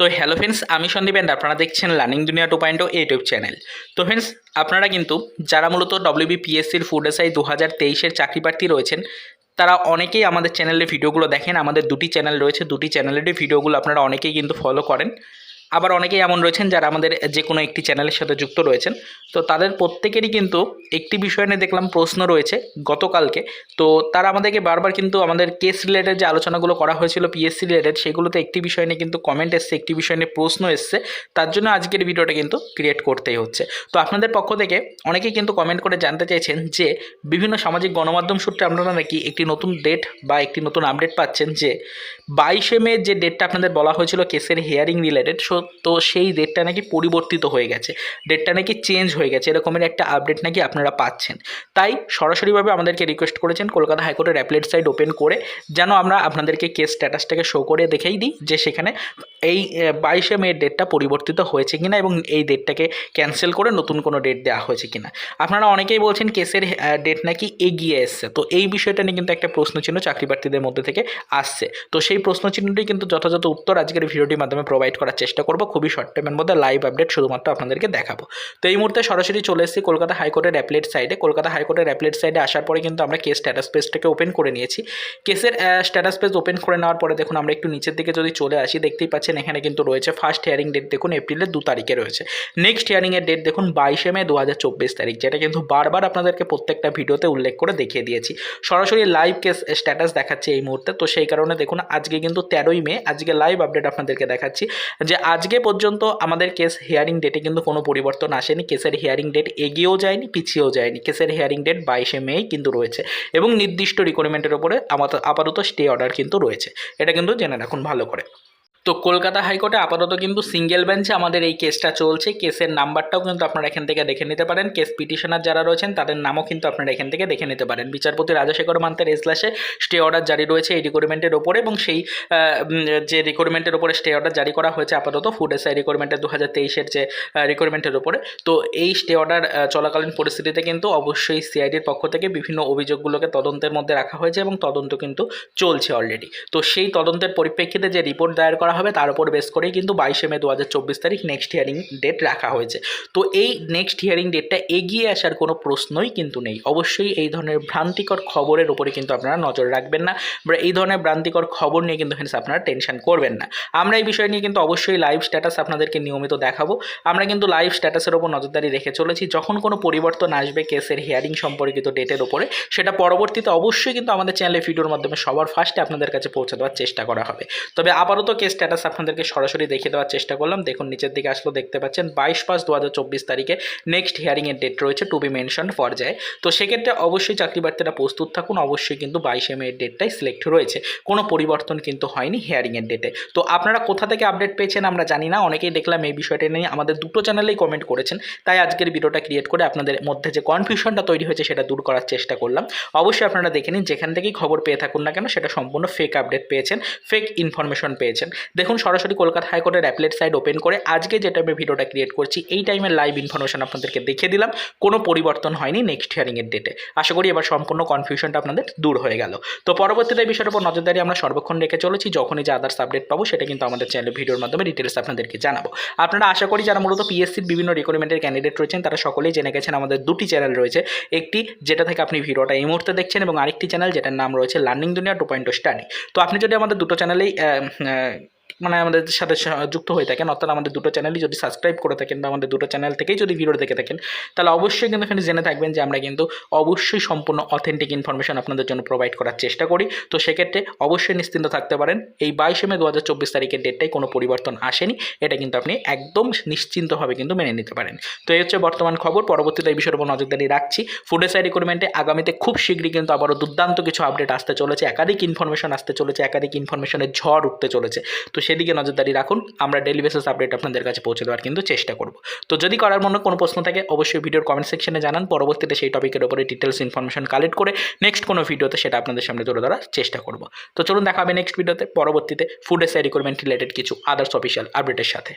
তো hello friends আমি Sandeep and আপনারা দেখছেন learning Duniya two point YouTube channel তো ফ্রেন্ডস আপনারা কিন্তু যারা মূলত ডব্লিউবিপিএসসির ফুড এসআই দু হাজার তেইশের চাকরি প্রার্থী রয়েছেন, তারা অনেকেই আমাদের চ্যানেলে ভিডিওগুলো দেখেন। আমাদের দুটি চ্যানেল রয়েছে। দুটি চ্যানেলেরই ভিডিওগুলো আপনারা অনেকেই কিন্তু ফলো করেন। আবার অনেকেই এমন রয়েছেন যারা আমাদের যে কোনো একটি চ্যানেলের সাথে যুক্ত রয়েছেন। তো তাদের প্রত্যেকেরই কিন্তু একটি বিষয় নিয়ে দেখলাম প্রশ্ন রয়েছে গতকালকে। তো তারা আমাদেরকে বারবার কিন্তু আমাদের কেস রিলেটেড যে আলোচনাগুলো করা হয়েছিল পিএসসি রিলেটেড সেগুলোতে একটি বিষয় নিয়ে কিন্তু কমেন্ট এসছে, একটি বিষয় নিয়ে প্রশ্ন এসছে। তার জন্য আজকের ভিডিওটা কিন্তু ক্রিয়েট করতেই হচ্ছে। তো আপনাদের পক্ষ থেকে অনেকেই কিন্তু কমেন্ট করে জানতে চাইছেন যে, বিভিন্ন সামাজিক গণমাধ্যম সূত্রে আপনারা নাকি একটি নতুন ডেট বা একটি নতুন আপডেট পাচ্ছেন যে, বাইশে মে যে ডেটটা আপনাদের বলা হয়েছিল কেসের হিয়ারিং রিলেটেড সো তো সেই ডেটটা নাকি পরিবর্তিত হয়ে গেছে। ডেটটা নাকি চেঞ্জ হয়ে গেছে। এরকমের একটা আপডেট নাকি আপনারা পাচ্ছেন। তাই সরাসরিভাবে আমাদেরকে রিকোয়েস্ট করেছেন কলকাতা হাইকোর্টের অ্যাপলেট সাইট ওপেন করে, যেন আমরা আপনাদেরকে কেস স্ট্যাটাসটাকে শো করে দেখেই দিই যে সেখানে এই বাইশে মে ডেটটা পরিবর্তিত হয়েছে কিনা এবং এই ডেটটাকে ক্যান্সেল করে নতুন কোনো ডেট দেওয়া হয়েছে কিনা। আপনারা অনেকেই বলছেন কেসের ডেট নাকি এগিয়ে এসছে। তো এই বিষয়টা নিয়ে কিন্তু একটা প্রশ্ন চিহ্ন চাকরি প্রার্থীদের মধ্যে থেকে আসছে। তো সেই প্রশ্ন চিহ্নটি কিন্তু যথাযথ উত্তর আজকের ভিডিওটির মাধ্যমে প্রোভাইড করার চেষ্টা করব, খুবই শর্ট টাইমের মধ্যে লাইভ আপডেট শুধুমাত্র আপনাদেরকে দেখাবো। তো এই মুহূর্তে সরাসরি চলে এসেছি কলকাতা হাইকোর্টের অ্যাপলেট সাইডে কলকাতা হাইকোর্টের অ্যাপলেট সাইডে আসার পরে কিন্তু আমরা কেস স্ট্যাটাস পেজটাকে ওপেন করে নিয়েছি। কেসের স্ট্যাটাস পেজ ওপেন করে নেওয়ার পরে দেখুন, আমরা একটু নিচের দিকে যদি চলে আসি, দেখতেই পাচ্ছেন এখানে কিন্তু রয়েছে ফার্স্ট হিয়ারিং ডেট দেখুন এপ্রিলের দু তারিখে রয়েছে। নেক্সট হিয়ারিংয়ের ডেট দেখুন, বাইশে মে দু হাজার চব্বিশ তারিখ, যেটা কিন্তু বারবার আপনাদেরকে প্রত্যেকটা ভিডিওতে উল্লেখ করে দেখিয়ে দিয়েছি। সরাসরি লাইভ কেস স্ট্যাটাস দেখাচ্ছে এই মুহূর্তে। তো সেই কারণে দেখুন, আজকে কিন্তু তেরোই মে, আজকে লাইভ আপডেট আপনাদেরকে দেখাচ্ছি যে আজকে পর্যন্ত আমাদের কেস হিয়ারিং ডেটে কিন্তু কোনো পরিবর্তন আসেনি। কেসের হিয়ারিং ডেট এগিয়েও যায়নি, পিছিয়েও যায়নি। কেসের হিয়ারিং ডেট বাইশে মেই কিন্তু রয়েছে এবং নির্দিষ্ট রিকোয়ারমেন্টের ওপরে আপাতত স্টে অর্ডার কিন্তু রয়েছে। এটা কিন্তু জেনে রাখুন ভালো করে। তো কলকাতা হাইকোর্টে আপাতত কিন্তু সিঙ্গেল বেঞ্চে আমাদের এই কেসটা চলছে। কেসের নাম্বারটাও কিন্তু আপনারা এখান থেকে দেখে নিতে পারেন। কেস পিটিশনার যারা রয়েছেন, তাদের নামও কিন্তু আপনারা এখান থেকে দেখে নিতে পারেন। বিচারপতি রাজশেখর মান্তের এজলাসে স্টে অর্ডার জারি রয়েছে এই রিকোয়ারমেন্টের ওপরে এবং সেই যে রিকোয়ারমেন্টের ওপরে স্টে অর্ডার জারি করা হয়েছে আপাতত ফুড এসআই রিকোয়ারমেন্টের দু হাজার তেইশের যে রিকোয়ারমেন্টের ওপরে। তো এই স্টে অর্ডার চলাকালীন পরিস্থিতিতে কিন্তু অবশ্যই সিআইডির পক্ষ থেকে বিভিন্ন অভিযোগগুলোকে তদন্তের মধ্যে রাখা হয়েছে এবং তদন্ত কিন্তু চলছে অলরেডি তো সেই তদন্তের পরিপ্রেক্ষিতে যে রিপোর্ট দায়ের করা হবে, তার উপর বেস করেই কিন্তু বাইশে মে দু হাজার চব্বিশ তারিখ নেক্সট হিয়ারিং ডেট রাখা হয়েছে। তো এই নেক্সট হিয়ারিং ডেটটা এগিয়ে আসার কোনো প্রশ্নই কিন্তু নেই। অবশ্যই এই ধরনের ভ্রান্তিকর খবরের উপরে কিন্তু আপনারা নজর রাখবেন না। বা এই ধরনের ভ্রান্তিকর খবর নিয়ে কিন্তু ফ্রেন্ডস আপনারা টেনশন করবেন না। আমরা এই বিষয় নিয়ে কিন্তু অবশ্যই লাইভ স্ট্যাটাস আপনাদেরকে নিয়মিত দেখাবো। আমরা কিন্তু লাইভ স্ট্যাটাসের ওপর নজরদারি রেখে চলেছি। যখন কোনো পরিবর্তন আসবে কেসের হিয়ারিং সম্পর্কিত ডেটের ওপরে সেটা পরবর্তীতে অবশ্যই কিন্তু আমাদের চ্যানেলে ভিডিওর মাধ্যমে সবার ফার্স্টে আপনাদের কাছে পৌঁছে দেওয়ার চেষ্টা করা হবে। তবে আপাতত কেস স্ট্যাটাস আপনাদেরকে সরাসরি দেখিয়ে দেওয়ার চেষ্টা করলাম। দেখুন, নিচের দিকে আসলেও দেখতে পাচ্ছেন, বাইশ পাঁচ দু তারিখে নেক্সট হিয়ারিংয়ের ডেট রয়েছে টু বি মেনশন পর্যায়ে তো সেক্ষেত্রে অবশ্যই চাকরি প্রার্থীরা প্রস্তুত থাকুন, অবশ্যই কিন্তু বাইশে মে ডেটটাই সিলেক্ট রয়েছে। কোনো পরিবর্তন কিন্তু হয়নি হিয়ারিংয়ের ডেটে তো আপনারা কোথা থেকে আপডেট পেয়েছেন আমরা জানি না, অনেকেই দেখলাম এই বিষয়টা নিয়ে আমাদের দুটো চ্যানেলেই কমেন্ট করেছেন। তাই আজকের ভিডিওটা ক্রিয়েট করে আপনাদের মধ্যে যে কনফিউশনটা তৈরি হয়েছে সেটা দূর করার চেষ্টা করলাম। অবশ্যই আপনারা দেখে নিন, যেখান থেকেই খবর পেয়ে থাকুন না কেন, সেটা সম্পূর্ণ ফেক আপডেট পেয়েছেন ফেক ইনফরমেশন পেয়েছেন। দেখুন, সরাসরি কলকাতা হাইকোর্টের অ্যাপলেট সাইট ওপেন করে আজকে যে টাইমে ভিডিওটা ক্রিয়েট করছি, এই টাইমের লাইভ ইনফরমেশন আপনাদেরকে দেখিয়ে দিলাম। কোনো পরিবর্তন হয়নি নেক্সট হিয়ারিংয়ের ডেটে আশা করি এবার সম্পূর্ণ কনফিউশনটা আপনাদের দূর হয়ে গেল। তো পরবর্তীতে বিষয়ের উপর নজরদারি আমরা সর্বক্ষণ রেখে চলেছি। যখনই যে আদার্স আপডেট পাবো, সেটা কিন্তু আমাদের চ্যানেলে ভিডিওর মাধ্যমে ডিটেলস আপনাদেরকে জানাব। আপনারা আশা করি যারা মূলত পিএসসির বিভিন্ন রিকোয়ারমেন্টের ক্যান্ডিডেট রয়েছেন, তারা সকলেই জেনে গেছেন আমাদের দুটি চ্যানেল রয়েছে। একটি যেটা থেকে আপনি ভিডিওটা এই মুহূর্তে দেখছেন এবং আরেকটি চ্যানেল যেটার নাম রয়েছে learning Duniya two point study তো আপনি যদি আমাদের দুটো চ্যানেলেই মানে আমাদের সাথে যুক্ত হয়ে থাকেন, অর্থাৎ আমাদের দুটো চ্যানেলই যদি সাবস্ক্রাইব করে থাকেন বা আমাদের দুটো চ্যানেল থেকেই যদি ভিডিও দেখে থাকেন, তাহলে অবশ্যই কিন্তু এখানে জেনে থাকবেন যে আমরা কিন্তু অবশ্যই সম্পূর্ণ অথেন্টিক ইনফরমেশন আপনাদের জন্য প্রোভাইড করার চেষ্টা করি। তো সেক্ষেত্রে অবশ্যই নিশ্চিন্ত থাকতে পারেন, এই বাইশে মে দু হাজার চব্বিশ তারিখের ডেটটাই কোনো পরিবর্তন আসেনি, এটা কিন্তু আপনি একদম নিশ্চিন্তভাবে কিন্তু মেনে নিতে পারেন। তো এই হচ্ছে বর্তমান খবর, পরবর্তীতে এই বিষয়ের উপর নজরদারি রাখছি। ফুড এসআই রিক্রুটমেন্টে আগামীতে খুব শীঘ্রই কিন্তু আবারও দুর্দান্ত কিছু আপডেট আসতে চলেছে, একাধিক ইনফরমেশন আসতে চলেছে, একাধিক ইনফরমেশনের ঝড় উঠতে চলেছে। তো সেদিকে নজরদারি রাখুন, আমরা ডেলি বেসিস আপডেট আপনাদের কাছে পৌঁছে দেওয়ার কিন্তু চেষ্টা করব। তো যদি করার মনে কোনো প্রশ্ন থাকে, অবশ্যই ভিডিওর কমেন্ট সেকশনে জানান, পরবর্তীতে সেই টপিকের উপরে ডিটেলস ইনফরমেশন কালেক্ট করে নেক্সট কোনো ভিডিওতে সেটা আপনাদের সামনে তুলে ধরার চেষ্টা করব। তো চলুন দেখা হবে নেক্সট ভিডিওতে পরবর্তীতে ফুড এসে রিকোয়ারমেন্ট রিলেটেড কিছু আদার্স অফিসিয়াল আপডেটের সাথে।